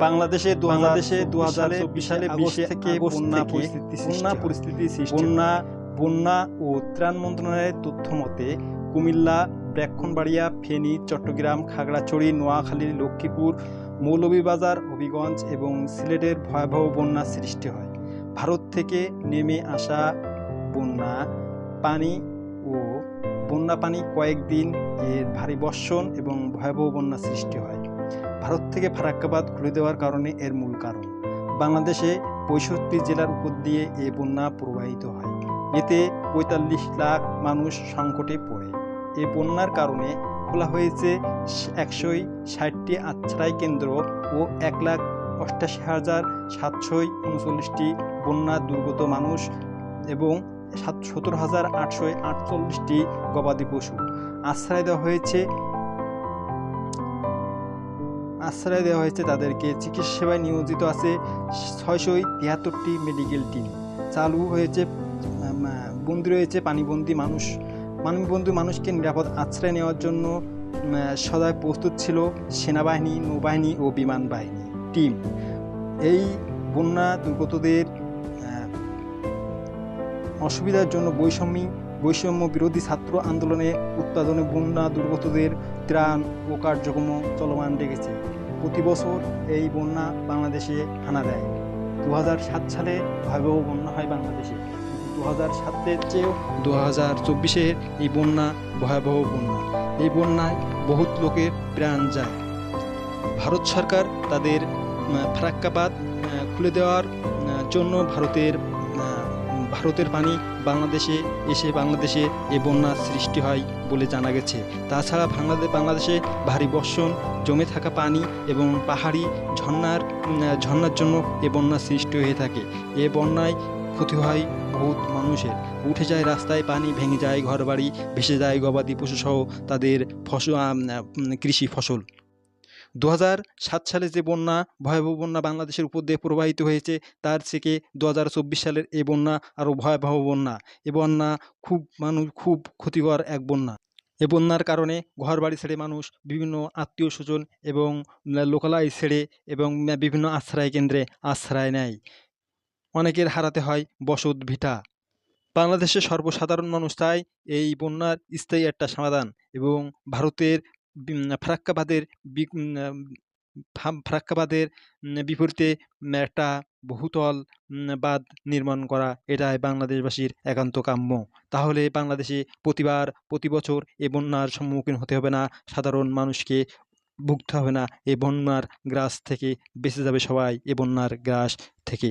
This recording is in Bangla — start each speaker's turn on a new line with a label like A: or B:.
A: বাংলাদেশে দু
B: বাংলাদেশে
A: দু হাজার
B: 2024
A: সালে বিশে
B: থেকে বন্যা পরিস্থিতি
A: বন্যা পরিস্থিতি
B: বন্যা বন্যা ও ত্রাণ মন্ত্রণালয়ের তথ্য মতে কুমিল্লা ব্রাহ্মণবাড়িয়া ফেনী চট্টগ্রাম খাগড়াছড়ি নোয়াখালী লক্ষ্মীপুর মৌলভীবাজার হবিগঞ্জ এবং সিলেটের ভয়াবহ বন্যা সৃষ্টি হয়। ভারত থেকে নেমে আসা বন্যা পানি ও বন্যা পানি কয়েকদিন এর ভারী বর্ষণ এবং ভয়াবহ বন্যা সৃষ্টি হয়। ভারত থেকে ফারাক্কাবাদ খুলে দেওয়ার কারণে এর মূল কারণ। বাংলাদেশে পঁয়ষট্টি জেলার উপর দিয়ে এ বন্যা প্রবাহিত হয়। এতে পঁয়তাল্লিশ লাখ মানুষ সংকটে পড়ে। এ বন্যার কারণে খোলা হয়েছে একশোই ষাটটি আশ্রয় কেন্দ্র ও এক লাখ অষ্টাশি হাজার সাতশোই উনচল্লিশটি বন্যা দুর্গত মানুষ এবং সাত সতেরো হাজার আটশো আটচল্লিশটি গবাদি পশু। আশ্রয় দেওয়া হয়েছে আশ্রয় দেওয়া হয়েছে তাদেরকে। চিকিৎসা সেবায় নিয়োজিত আছে ছয়শো তিয়াত্তরটি মেডিকেল টিম চালু হয়েছে বন্দি রয়েছে পানিবন্দি মানুষ। পানিবন্দি মানুষকে নিরাপদ আশ্রয় নেওয়ার জন্য সদায় প্রস্তুত ছিল সেনাবাহিনী, নৌবাহিনী ও বিমান বাহিনী টিম এই বন্যা দুর্গতদের অসুবিধার জন্য বৈষম্য বৈষম্য বিরোধী ছাত্র আন্দোলনে উৎপাদনে বন্যা দুর্গতদের ত্রাণ ও কার্যক্রম চলমান রেখেছে। প্রতি বছর এই বন্যা বাংলাদেশে হানা দেয়। দু সালে ভয়াবহ বন্যা হয় বাংলাদেশে। দু হাজার সাতের চেয়েও দু হাজার চব্বিশের এই বন্যা ভয়াবহ বন্যা। এই বন্যায় বহুত লোকের প্রাণ যায়। ভারত সরকার তাদের ফারাক্কাবাদ খুলে দেওয়ার জন্য ভারতের ভারতের পানি বাংলাদেশে এসে বাংলাদেশে এ বন্যার সৃষ্টি হয় বলে জানা গেছে। তাছাড়া বাংলাদেশ বাংলাদেশে ভারী বর্ষণ, জমে থাকা পানি এবং পাহাড়ি ঝর্ণার ঝর্নার জন্য এ বন্যা সৃষ্টি হয়ে থাকে। এ বন্যায় ক্ষতি হয় বহুত মানুষের। উঠে যায় রাস্তায় পানি, ভেঙে যায় ঘরবাড়ি, ভেসে যায় গবাদি পশুসহ তাদের ফসল কৃষি ফসল। দু সালে যে বন্যা, ভয়াবহ বন্যা বাংলাদেশের উপর দিয়ে প্রবাহিত হয়েছে, তার থেকে দু হাজার চব্বিশ সালের এই বন্যা আরও ভয়াবহ বন্যা। এ বন্যা খুব মানুষ, খুব ক্ষতিকর এক বন্যা। এ বন্যার কারণে ঘর বাড়ি ছেড়ে মানুষ, বিভিন্ন আত্মীয় স্বজন এবং লোকালয় ছেড়ে এবং বিভিন্ন আশ্রয় কেন্দ্রে আশ্রয় নেয়। অনেকের হারাতে হয় বসত ভিটা। বাংলাদেশের সর্বসাধারণ মানুষ তাই এই বন্যার স্থায়ী একটা সমাধান এবং ভারতের ফারাক্কাবাদের ফারাক্কাবাদের বিপরীতে একটা বহুতল বাদ নির্মাণ করা, এটাই বাংলাদেশবাসীর একান্ত কাম্য। তাহলে বাংলাদেশে প্রতিবার প্রতি বছর এ বন্যার সম্মুখীন হতে হবে না, সাধারণ মানুষকে ভুগতে হবে না, এ বন্যার গ্রাস থেকে বেঁচে যাবে সবাই, এ বন্যার গ্রাস থেকে।